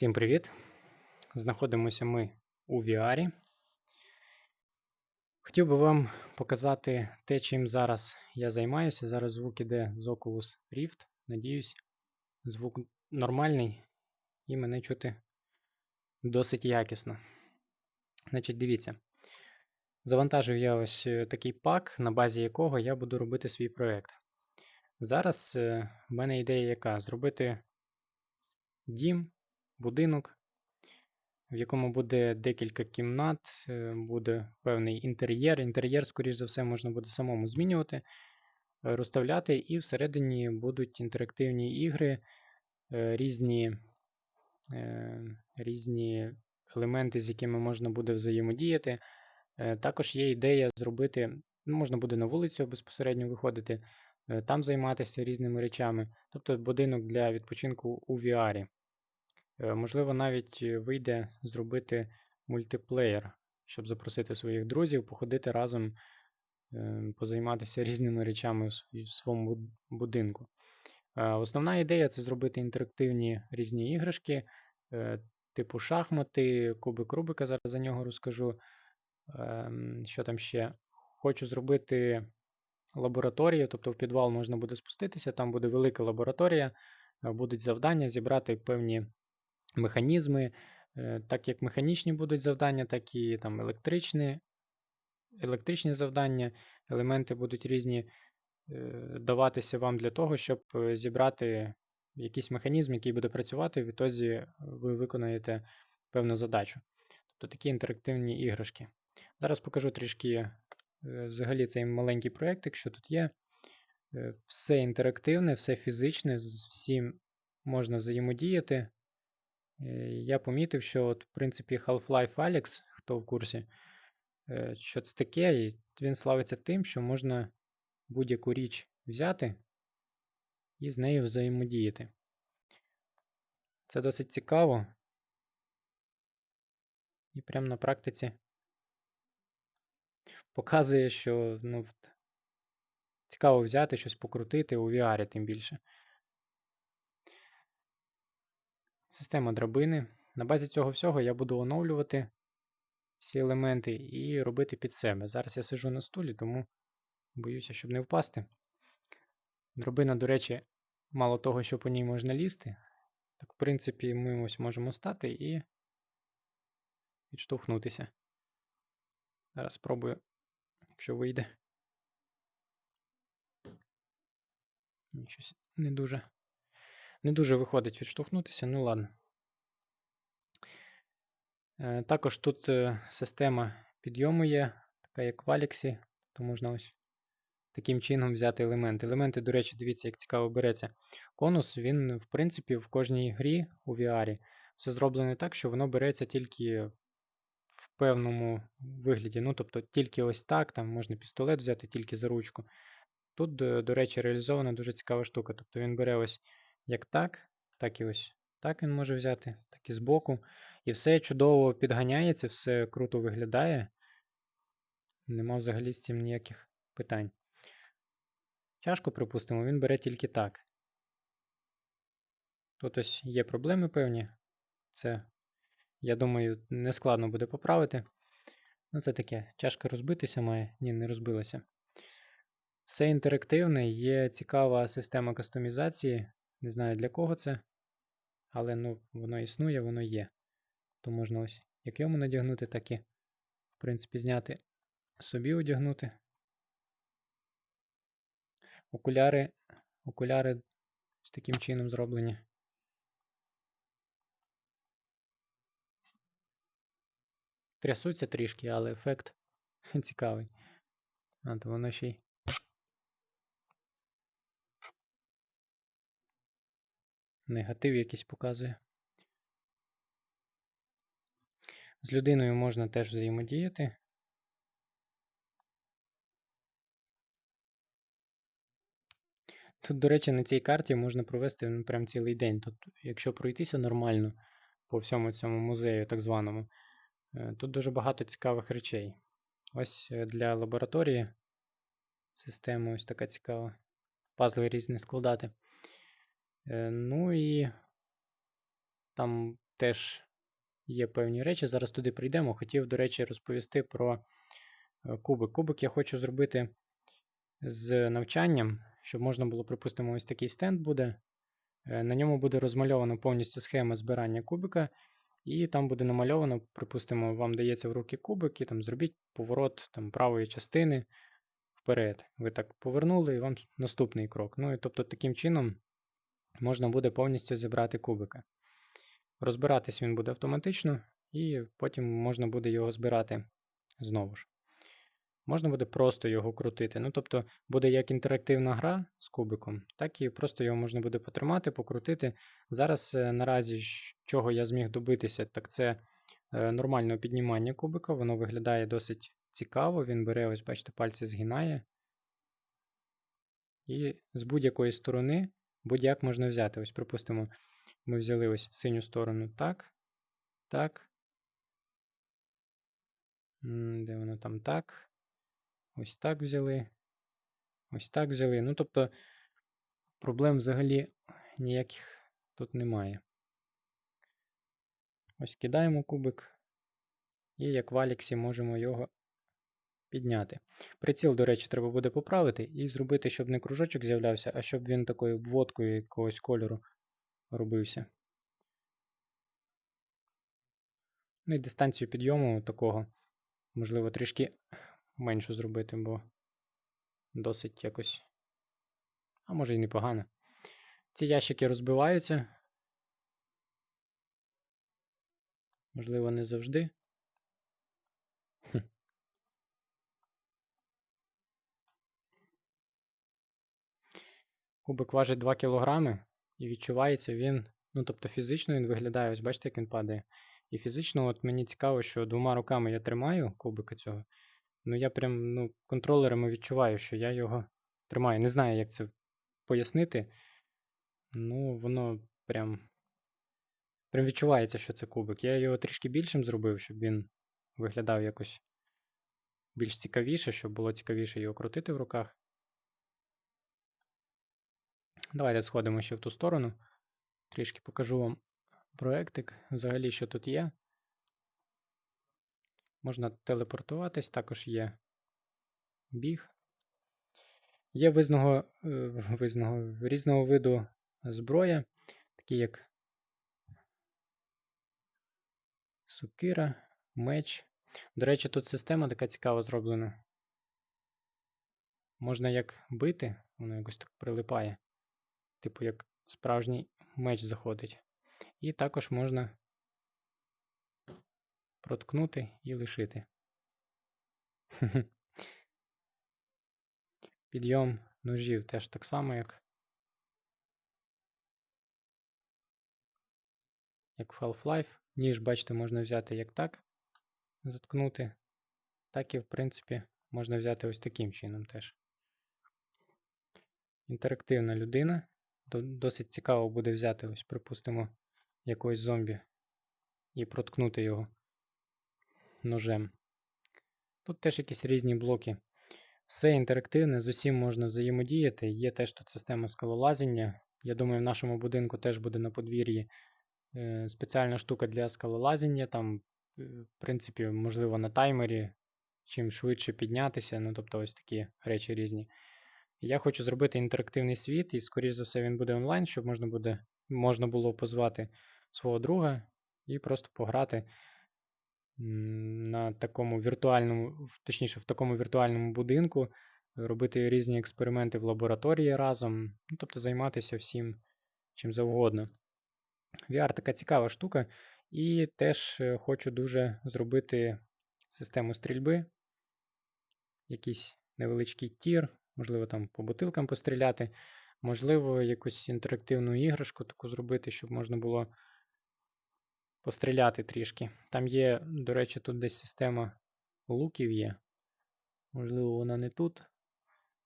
Всім привіт! Знаходимося ми у VR. Хотів би вам показати те, чим зараз я займаюся. Зараз звук іде з Oculus Rift. Надіюсь, звук нормальний і мене чути досить якісно. Значить, дивіться. Завантажив я ось е, такий пак, на базі якого я буду робити свій проєкт. Зараз е, в мене ідея яка? Зробити дім, будинок, в якому буде декілька кімнат, е, буде певний інтер'єр. Інтер'єр, скоріш за все, можна буде самому змінювати, е, розставляти, і всередині будуть інтерактивні ігри, е, різні, різні елементи, з якими можна буде взаємодіяти. Також є ідея зробити, ну, можна буде на вулицю безпосередньо виходити, там займатися різними речами. Тобто будинок для відпочинку у VR. Е, Можливо, навіть е, вийде зробити мультиплеєр, щоб запросити своїх друзів, походити разом, е, позайматися різними речами в своєму будинку. Е, Основна ідея це зробити інтерактивні різні іграшки, типу шахмати, кубик Рубика, зараз за нього розкажу. Ем, Що там ще? Хочу зробити лабораторію, тобто в підвал можна буде спуститися, там буде велика лабораторія, будуть завдання зібрати певні механізми, е, так як механічні будуть завдання, так і там електричні, електричні завдання, елементи будуть різні е, даватися вам для того, щоб е, зібрати якийсь механізм, який буде працювати, в ітозі ви виконаєте певну задачу. Тобто такі інтерактивні іграшки. Зараз покажу трішки взагалі цей маленький проєктик, що тут є. Все інтерактивне, все фізичне, з всім можна взаємодіяти. Е, Я помітив, що, от, в принципі, Half-Life Alyx, хто в курсі, е, що це таке, і він славиться тим, що можна будь-яку річ взяти і з нею взаємодіяти. Це досить цікаво. І прямо на практиці показує, що ну, цікаво взяти щось покрутити у VR, тим більше. Система драбини. На базі цього всього я буду оновлювати всі елементи і робити під себе. Зараз я сижу на стулі, тому боюся, щоб не впасти. Драбина, до речі, мало того, що по ній можна лізти, так, в принципі, ми ось можемо стати і відштовхнутися. Зараз спробую, якщо вийде. Щось не дуже. Не дуже виходить відштовхнутися, ну ладно. Е, Також тут е, система підйому є, така як в Аліксі, то можна ось таким чином взяти елементи. Елементи, до речі, дивіться, як цікаво береться. Конус, він, в принципі, в кожній грі у VR все зроблено так, що воно береться тільки в певному вигляді. Ну, тобто, тільки ось так, там можна пістолет взяти тільки за ручку. Тут, до, до речі, реалізована дуже цікава штука. Тобто він бере ось як так, так і ось так він може взяти, так і збоку. І все чудово підганяється, все круто виглядає. Нема взагалі з цим ніяких питань. Чашку, припустимо, він бере тільки так. Тут ось є проблеми певні. Це, я думаю, не складно буде поправити. Ну, це таке, чашка розбитися має. Ні, не розбилася. Все інтерактивне, є цікава система кастомізації. Не знаю для кого це, але ну, воно існує, воно є. То можна ось як йому надягнути, так і, в принципі, зняти, собі одягнути. Окуляри, окуляри з таким чином зроблені. Трясуться трішки, але ефект цікавий. А то воно ще й негатив якийсь показує. З людиною можна теж взаємодіяти. Тут, до речі, на цій карті можна провести ну, прям цілий день. Тут, якщо пройтися нормально по всьому цьому музею, так званому, е, тут дуже багато цікавих речей. Ось е, для лабораторії система ось така цікава. Пазли різні складати. Е, Ну і там теж є певні речі. Зараз туди прийдемо. Хотів, до речі, розповісти про е, кубик. Кубик я хочу зробити з навчанням, щоб можна було, припустимо, ось такий стенд буде. Е, На ньому буде розмальовано повністю схема збирання кубика, і там буде намальовано, припустимо, вам дається в руки кубик, і там зробіть поворот там, правої частини вперед. Ви так повернули, і вам наступний крок. Ну і тобто таким чином можна буде повністю зібрати кубика. Розбиратись він буде автоматично, і потім можна буде його збирати знову ж. Можна буде просто його крутити. Ну, тобто буде як інтерактивна гра з кубиком, так і просто його можна буде потримати, покрутити. Зараз е, наразі, чого я зміг добитися, так це е, нормальне піднімання кубика. Воно виглядає досить цікаво. Він бере, ось, бачите, пальці згинає. І з будь-якої сторони будь-як можна взяти. Ось, припустимо, ми взяли ось синю сторону так, так. Де воно там так? Ось так взяли. Ось так взяли. Ну, тобто, проблем взагалі ніяких тут немає. Ось кидаємо кубик. І як в Аліксі можемо його підняти. Приціл, до речі, треба буде поправити і зробити, щоб не кружочок з'являвся, а щоб він такою обводкою якогось кольору робився. Ну і дистанцію підйому такого, можливо, трішки меншу зробити, бо досить якось. А може і непогано. Ці ящики розбиваються. Можливо, не завжди. Хм. Кубик важить 2 кг і відчувається він. Ну, тобто фізично він виглядає, ось бачите, як він падає. І фізично, от мені цікаво, що двома руками я тримаю кубика цього. Ну, я прям ну, контролерами відчуваю, що я його тримаю. Не знаю, як це пояснити. Ну, воно прям. Прям відчувається, що це кубик. Я його трішки більшим зробив, щоб він виглядав якось більш цікавіше, щоб було цікавіше його крутити в руках. Давайте сходимо ще в ту сторону. Трішки покажу вам проектик. Взагалі, що тут є. Можна телепортуватись, також є біг. Є визного, е, визного, різного виду зброя, такі як сукира, меч. До речі, тут система така цікава зроблена. Можна як бити, воно якось так прилипає. Типу, як справжній меч заходить. І також можна проткнути і лишити. Підйом ножів теж так само, як, як в Half-Life. Ніж, бачите, можна взяти як так, заткнути, так і, в принципі, можна взяти ось таким чином теж. Інтерактивна людина. До- Досить цікаво буде взяти, ось, припустимо, якогось зомбі і проткнути його ножем. Тут теж якісь різні блоки. Все інтерактивне, з усім можна взаємодіяти. Є теж тут система скалолазіння. Я думаю, в нашому будинку теж буде на подвір'ї е, спеціальна штука для скалолазіння. Там, е, в принципі, можливо, на таймері, чим швидше піднятися. Ну, тобто, ось такі речі різні. Я хочу зробити інтерактивний світ, і, скоріш за все, він буде онлайн, щоб можна буде, можна було позвати свого друга і просто пограти на такому віртуальному, точніше, в такому віртуальному будинку, робити різні експерименти в лабораторії разом, ну, тобто займатися всім чим завгодно. VR така цікава штука, і теж е, хочу дуже зробити систему стрільби, якийсь невеличкий тір, можливо, там по бутилкам постріляти, можливо, якусь інтерактивну іграшку таку зробити, щоб можна було постріляти трішки. Там є, до речі, тут десь система луків є. Можливо, вона не тут.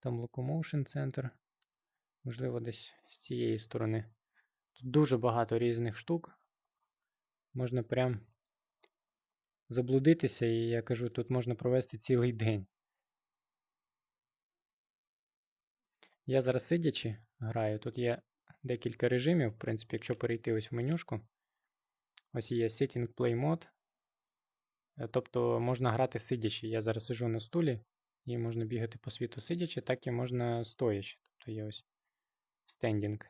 Там Locomotion Center. Можливо, десь з цієї сторони. Тут дуже багато різних штук. Можна прям заблудитися, і я кажу, тут можна провести цілий день. Я зараз сидячи граю. Тут є декілька режимів. В принципі, якщо перейти ось в менюшку, Ось є Sitting Play Mode. Е, Тобто можна грати сидячи. Я зараз сижу на стулі, і можна бігати по світу сидячи, так і можна стоячи. Тобто є ось Standing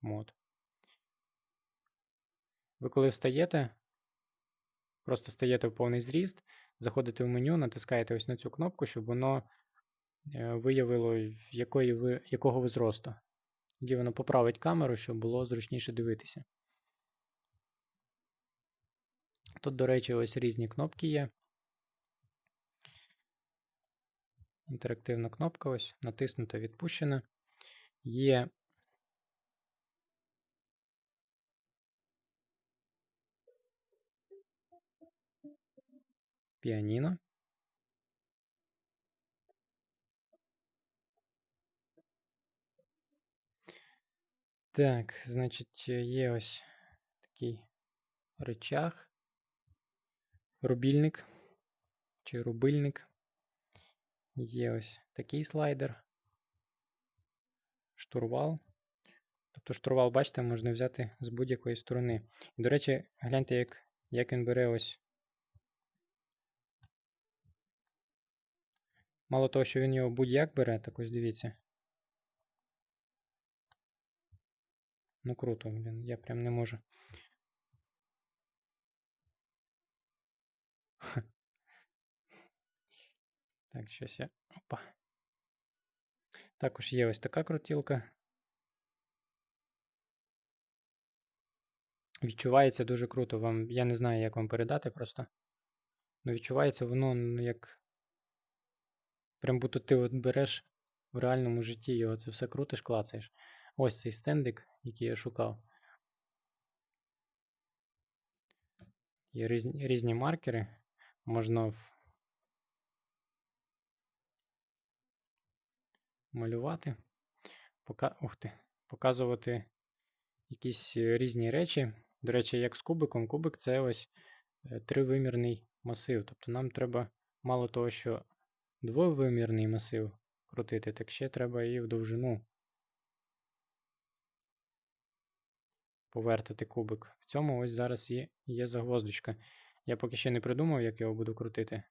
мод. Ви коли встаєте, просто стаєте в повний зріст, заходите в меню, натискаєте ось на цю кнопку, щоб воно виявило, якої ви, якого ви зросту. Тоді воно поправить камеру, щоб було зручніше дивитися. Тут, до речі, ось різні кнопки є. Інтерактивна кнопка, ось натиснута, відпущена. Є піаніно. Так, значить, є ось такий речах, рубільник чи рубильник. Є ось такий слайдер, штурвал. Тобто штурвал, бачите, можна взяти з будь-якої сторони. І, до речі, гляньте, як, як він бере ось. Мало того, що він його будь-як бере, так ось дивіться. Ну круто, блін, я прям не можу. Так, щось я. Опа. Також є ось така крутілка. Відчувається дуже круто. Вам, Я не знаю, як вам передати просто. Ну, відчувається воно ну, як. Прям будто ти от береш в реальному житті його це все крутиш, клацаєш. Ось цей стендик, який я шукав. Є різні, різні маркери. Можна малювати, Пока... Ух ти. показувати якісь різні речі. До речі, як з кубиком, кубик це ось е, тривимірний масив. Тобто нам треба мало того, що двовимірний масив крутити, так ще треба і в довжину повертати кубик. В цьому ось зараз є, є загвоздочка. Я поки ще не придумав, як його буду крутити.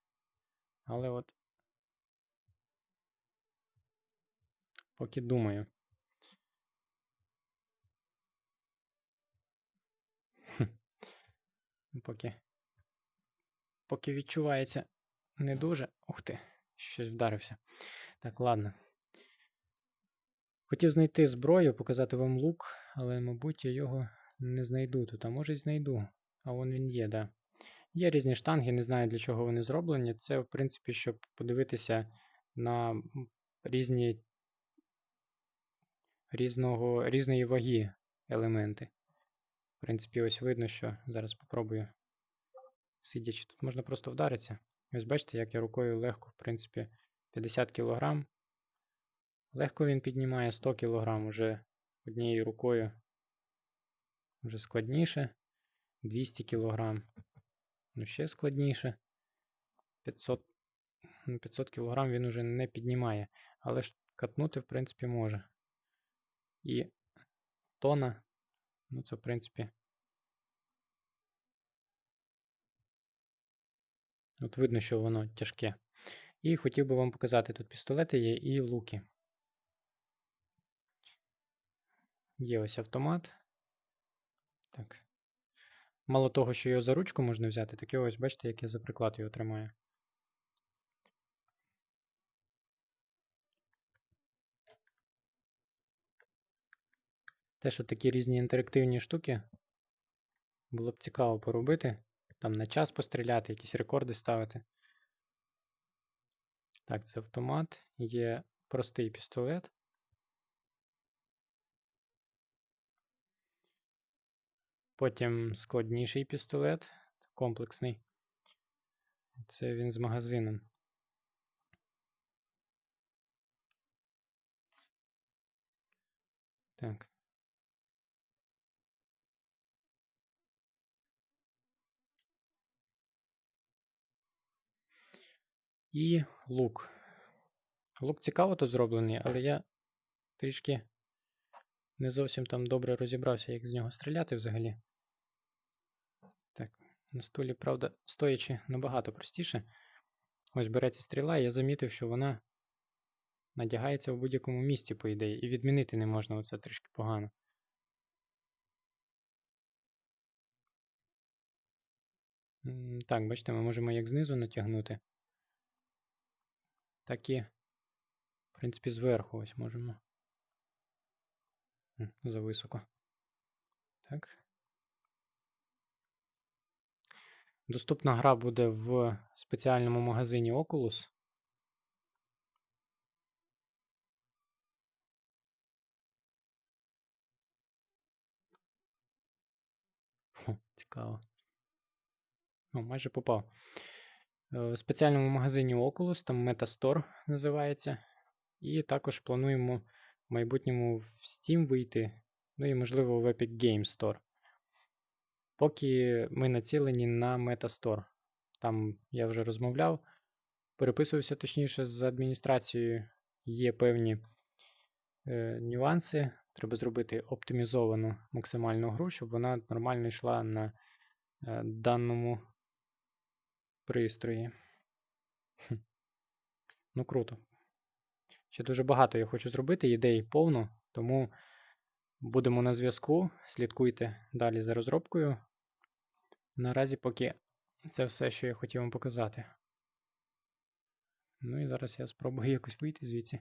Але от. Поки думаю. Поки. Поки відчувається не дуже. Ух ти, щось вдарився. Так, ладно. Хотів знайти зброю, показати вам лук, але, мабуть, я його не знайду тут. А може й знайду. А вон він є, да. Є різні штанги, не знаю для чого вони зроблені. Це, в принципі, щоб подивитися на різні різного, різної ваги елементи. В принципі, ось видно, що зараз спробую. Сидячи, тут можна просто вдаритися. Ось бачите, як я рукою легко, в принципі, 50 кг. Легко він піднімає 100 кг уже однією рукою. Вже складніше. 200 кг. Ну, ще складніше. 500 500 кг він уже не піднімає. Але ж катнути, в принципі, може. І тона. Ну, це, в принципі. От видно, що воно тяжке. І хотів би вам показати, тут пістолети є і луки. Є ось автомат. Так. Мало того, що його за ручку можна взяти, так і ось, бачите, як я за приклад його тримаю. Те, що такі різні інтерактивні штуки. Було б цікаво поробити. Там на час постріляти, якісь рекорди ставити. Так, це автомат. Є простий пістолет. Потім складніший пістолет, комплексний. Це він з магазином. Так. І лук. Лук цікаво тут зроблений, але я трішки не зовсім там добре розібрався, як з нього стріляти взагалі. На столі, правда, стоячи набагато простіше. Ось береться стріла, і я замітив, що вона надягається в будь-якому місці, по ідеї, і відмінити не можна, оце трішки погано. Так, бачите, ми можемо як знизу натягнути, так і, в принципі, зверху ось можемо. Зависоко. Так. Доступна гра буде в спеціальному магазині Oculus. Цікаво. О, майже попав. Е, В спеціальному магазині Oculus, там Metastore називається. І також плануємо в майбутньому в Steam вийти, ну і, можливо, в Epic Games Store. Поки ми націлені на Metastore. Там я вже розмовляв, переписувався точніше з адміністрацією. Є певні е, нюанси. Треба зробити оптимізовану максимальну гру, щоб вона нормально йшла на е, даному пристрої. Хм. Ну, круто. Ще дуже багато я хочу зробити, ідей повно, тому будемо на зв'язку. Слідкуйте далі за розробкою. Наразі поки це все, що я хотів вам показати. Ну і зараз я спробую якось вийти звідси.